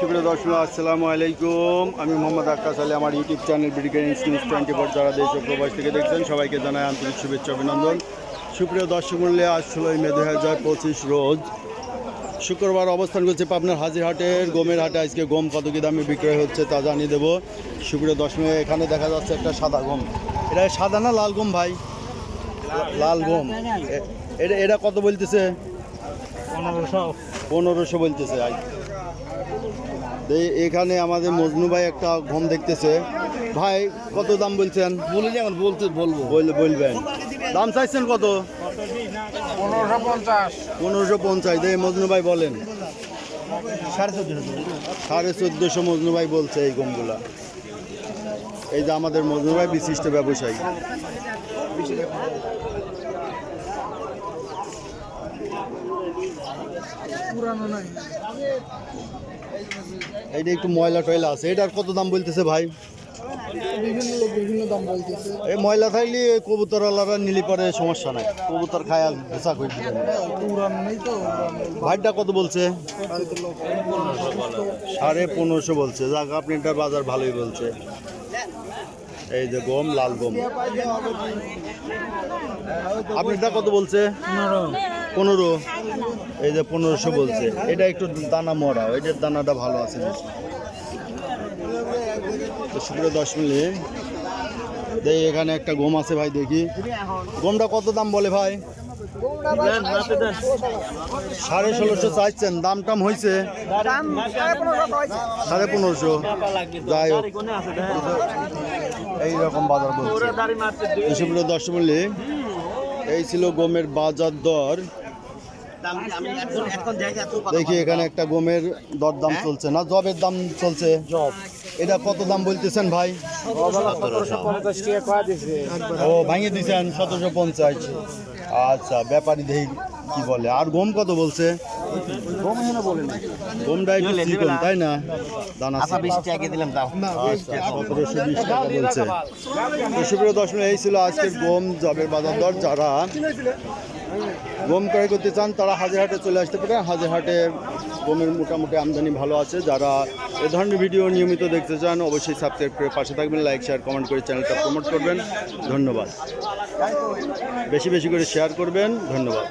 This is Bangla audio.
সুপ্রিয় দর্শক আসসালামু আলাইকুম। আমি মোহাম্মদ আক্কাস আলী আমার ইউটিউব চ্যানেল বিডিকেন নিউজ টোয়েন্টি ফোর যারা দেশ ও প্রবাস থেকে দেখছেন সবাইকে জানাই আন্তরিক শুভেচ্ছা অভিনন্দন। সুপ্রিয় দর্শক মূল্যে আজ ষোলোই মে দু হাজার পঁচিশ রোজ শুক্রবার অবস্থান করছে পাবনার হাজিরহাটের গমের হাটে। আজকে গম কত কি দামে বিক্রয় হচ্ছে তা জানিয়ে দেবো। সুপ্রিয় দশমে এখানে দেখা যাচ্ছে একটা সাদা গম। এটা সাদা না লাল গম ভাই? লাল গম। এটা এটা কত বলতেছে? পনেরোশো। পনেরোশো বলতেছে এখানে আমাদের মজনু ভাই একটা গম দেখতেছে। ভাই কত দাম বলছেন? বলি যেমন বলতে বলব। বল- বলবেন। দাম চাইছেন কত? পনেরোশো পঞ্চাশ। পনেরোশো পঞ্চাশ। এই মজনু ভাই বলেন। সাড়ে চোদ্দশো। সাড়ে চোদ্দোশো মজনু ভাই বলছে এই গমগুলা এই যে আমাদের মজনু ভাই বিশিষ্ট ব্যবসায়ী পুরানো নাই এইটা একটু ময়লা টয়লা আছে। এটার কত দাম বলতেছে ভাই? বিভিন্ন লোক বিভিন্ন দাম বলতেছে। এই ময়লা থাকলে কবুতর আলারা নিলি পরে সমস্যা নাই। কবুতর খায় আর ভেসা নেই তো ভাইটা কত বলছে? সাড়ে পনেরোশো বলছে। যাক আপনি এটার বাজার ভালোই বলছে। এই যে গম লাল গম। আপনারটা কত বলছে? পনেরো। এই যে পনেরোশো বলছে। এটা একটু দানা মরা এটার দানাটা ভালো আছে তো দশ মিলে দেখি এখানে একটা গম আছে ভাই, দেখি। গমটা কত দাম বলে ভাই? সাড়ে ষোলোশো চাইছেন, দাম টাম হয়েছে সাড়ে পনেরোশো। যাই হোক। এইরকম বাজার বলছে। দর্শক এই ছিল গমের বাজার দর। দেখি এখানে একটা গমের দর দাম চলছে। না জবের দাম চলছে। জব এটা কত দাম বলতেছেন ভাই? ও ভাঙিয়ে দিয়েছেন সতেরোশো পঞ্চাশ। আচ্ছা ব্যাপারী দেখি কি বলে। আর গম কত বলছে? গমটা একটু চিকন তাই না? দানা আচ্ছা বিশ টাকা দিলাম দাও আচ্ছা সতেরোশো বিশ টাকা বলছে। তো সুপ্রিয় দর্শক এই ছিল আজকের গম জবের বাজার দর। যারা গম ক্রয় করতে চান তারা হাজারহাটে চলে আসতে পারে হাজারহাটে গমের মোটামুটি আমদানি ভালো আছে। যারা এ ধরনের ভিডিও নিয়মিত দেখতে চান অবশ্যই সাবস্ক্রাইব করে পাশে থাকবেন। লাইক শেয়ার কমেন্ট করে চ্যানেলটা প্রমোট করবেন। ধন্যবাদ। বেশি বেশি করে শেয়ার করবেন। ধন্যবাদ।